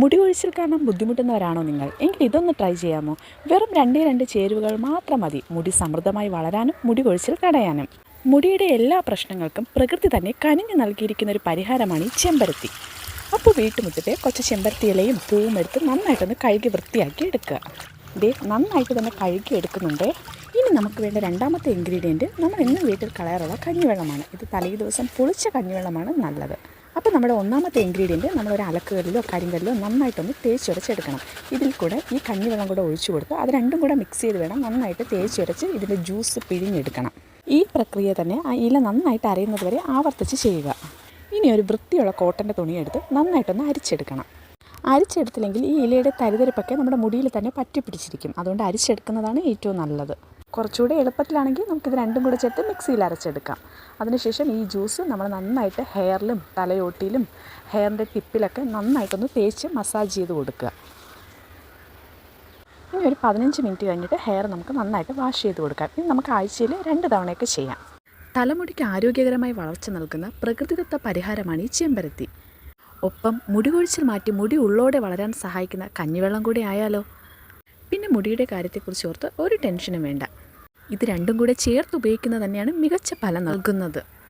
മുടി ഒഴിച്ചിൽ കാരണം ബുദ്ധിമുട്ടുന്നവരാണോ നിങ്ങൾ? എങ്കിൽ ഇതൊന്ന് ട്രൈ ചെയ്യാമോ? വെറും രണ്ടേ രണ്ട് ചേരുവകൾ മാത്രം മതി. മുടി സമൃദ്ധമായി വളരാനും മുടി കൊഴിച്ചിൽ തടയാനും. മുടിയുടെ എല്ലാ പ്രശ്നങ്ങൾക്കും പ്രകൃതി തന്നെ കനിഞ്ഞു നൽകിയിരിക്കുന്ന ഒരു പരിഹാരമാണ് ഈ ചെമ്പരത്തി. അപ്പോൾ വീട്ടുമുറ്റത്തെ കുറച്ച് ചെമ്പരത്തി ഇലയും പൂവും എടുത്ത് നന്നായിട്ടൊന്ന് കഴുകി വൃത്തിയാക്കി എടുക്കുക. ഇതേ നന്നായിട്ട് തന്നെ കഴുകി എടുക്കുന്നുണ്ട്. ഇനി നമുക്ക് വേണ്ട രണ്ടാമത്തെ ഇൻഗ്രീഡിയന്റ് നമ്മൾ എന്നും വീട്ടിൽ കളയാറുള്ള കഞ്ഞിവെള്ളമാണ്. ഇത് തലേ ദിവസം പുളിച്ച കഞ്ഞിവെള്ളമാണ് നല്ലത്. അപ്പോൾ നമ്മുടെ ഒന്നാമത്തെ ഇൻഗ്രീഡിയന്റ് നമ്മളൊരു അലക്കുകല്ലിലോ കരിങ്കല്ലിലോ നന്നായിട്ടൊന്ന് തേച്ചുരച്ചെടുക്കണം. ഇതിൽ കൂടെ ഈ കഞ്ഞിവെള്ളം കൂടെ ഒഴിച്ചു കൊടുത്ത് അത് രണ്ടും കൂടെ മിക്സ് ചെയ്ത് വേണം നന്നായിട്ട് തേച്ചുരച്ച് ഇതിന്റെ ജ്യൂസ് പിഴിഞ്ഞെടുക്കണം. ഈ പ്രക്രിയ തന്നെ ആ ഇല നന്നായിട്ട് അരയുന്നത് വരെ ആവർത്തിച്ച് ചെയ്യുക. ഇനി ഒരു വൃത്തിയുള്ള കോട്ടന്റെ തുണിയെടുത്ത് നന്നായിട്ടൊന്ന് അരിച്ചെടുക്കണം. അരിച്ചെടുത്തില്ലെങ്കിൽ ഈ ഇലയുടെ തരിതരിപ്പൊക്കെ നമ്മുടെ മുടിയിൽ തന്നെ പറ്റി പിടിച്ചിരിക്കും അതുകൊണ്ട് അരിച്ചെടുക്കുന്നതാണ് ഏറ്റവും നല്ലത്. കുറച്ചുകൂടി എളുപ്പത്തിലാണെങ്കിൽ നമുക്കിത് രണ്ടും കൂടെ ചേർത്ത് മിക്സിയിൽ അരച്ചെടുക്കാം. അതിനുശേഷം ഈ ജ്യൂസ് നമ്മൾ നന്നായിട്ട് ഹെയറിലും തലയോട്ടിയിലും ഹെയറിന്റെ ടിപ്പിലൊക്കെ നന്നായിട്ടൊന്ന് തേച്ച് മസാജ് ചെയ്ത് കൊടുക്കുക. ഇനി ഒരു പതിനഞ്ച് മിനിറ്റ് കഴിഞ്ഞിട്ട് ഹെയർ നമുക്ക് നന്നായിട്ട് വാഷ് ചെയ്ത് കൊടുക്കാം. ഇത് നമുക്ക് ആഴ്ചയിൽ രണ്ട് തവണയൊക്കെ ചെയ്യാം. തലമുടിക്ക് ആരോഗ്യകരമായി വളർച്ച നൽകുന്ന പ്രകൃതിദത്ത പരിഹാരമാണ് ഈ ചെമ്പരത്തി. ഒപ്പം മുടി കൊഴിച്ചിൽ മാറ്റി മുടി ഉള്ളോടെ വളരാൻ സഹായിക്കുന്ന കഞ്ഞിവെള്ളം കൂടി ആയാലോ? പിന്നെ മുടിയുടെ കാര്യത്തെക്കുറിച്ച് ഓർത്ത് ഒരു ടെൻഷനും വേണ്ട. ഇത് രണ്ടും കൂടെ ചേർത്ത് ഉപയോഗിക്കുന്നത് തന്നെയാണ് മികച്ച ഫലം നൽകുന്നത്.